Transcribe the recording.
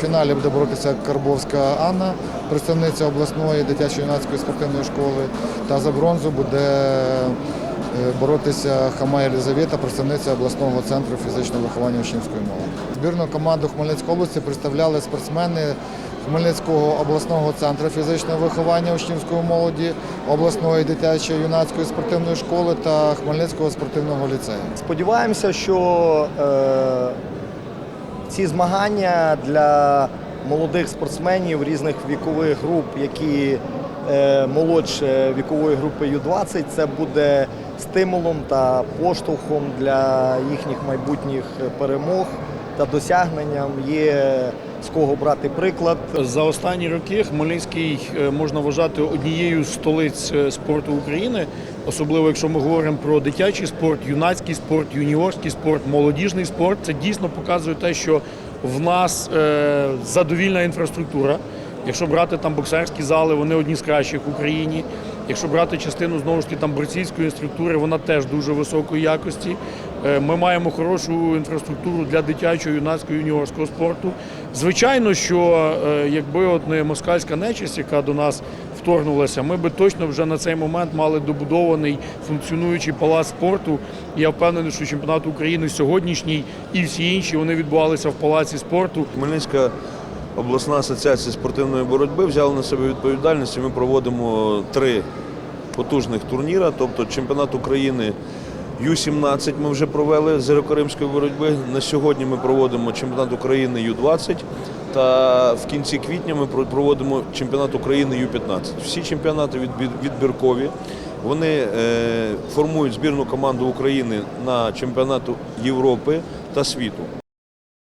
Фіналі буде боротися Карбовська Анна, представниця обласної дитячо-юнацької спортивної школи. Та за бронзу буде е, боротися Хама Єлизавета, представниця обласного центру фізичного виховання учнівської молоді. Збірну команду Хмельницької області представляли спортсмени Хмельницького обласного центру фізичного виховання учнівської молоді, обласної дитячої юнацької спортивної школи та Хмельницького спортивного ліцею. Сподіваємося, що е, ці змагання для молодих спортсменів різних вікових груп, які е, молодше вікової групи Ю-20, це буде стимулом та поштовхом для їхніх майбутніх перемог та досягненням. Є з кого брати приклад. За останні роки Хмельницький е, можна вважати однією з столиць е, спорту України, особливо якщо ми говоримо про дитячий спорт, юнацький спорт, юніорський спорт, молодіжний спорт. Це дійсно показує те, що в нас е, задовільна інфраструктура. Якщо брати там боксерські зали, вони одні з кращих в Україні. Якщо брати частину знову ж таки там борцівської структури, вона теж дуже високої якості. Е, Ми маємо хорошу інфраструктуру для дитячого, юнацького, юніорського спорту. Звичайно, що е, якби от не москальська нечисть, яка до нас вторгнулася, ми би точно вже на цей момент мали добудований функціонуючий палац спорту. Я впевнений, що чемпіонат України сьогоднішній і всі інші вони відбувалися в палаці спорту. Хмельницька обласна асоціація спортивної боротьби взяла на себе відповідальність. Ми проводимо три потужних турніра, тобто чемпіонат України Ю-17 ми вже провели з греко-римської боротьби. На сьогодні ми проводимо чемпіонат України Ю-20 та в кінці квітня ми проводимо чемпіонат України Ю-15. Всі чемпіонати відбіркові. Вони е, формують збірну команду України на чемпіонату Європи та світу.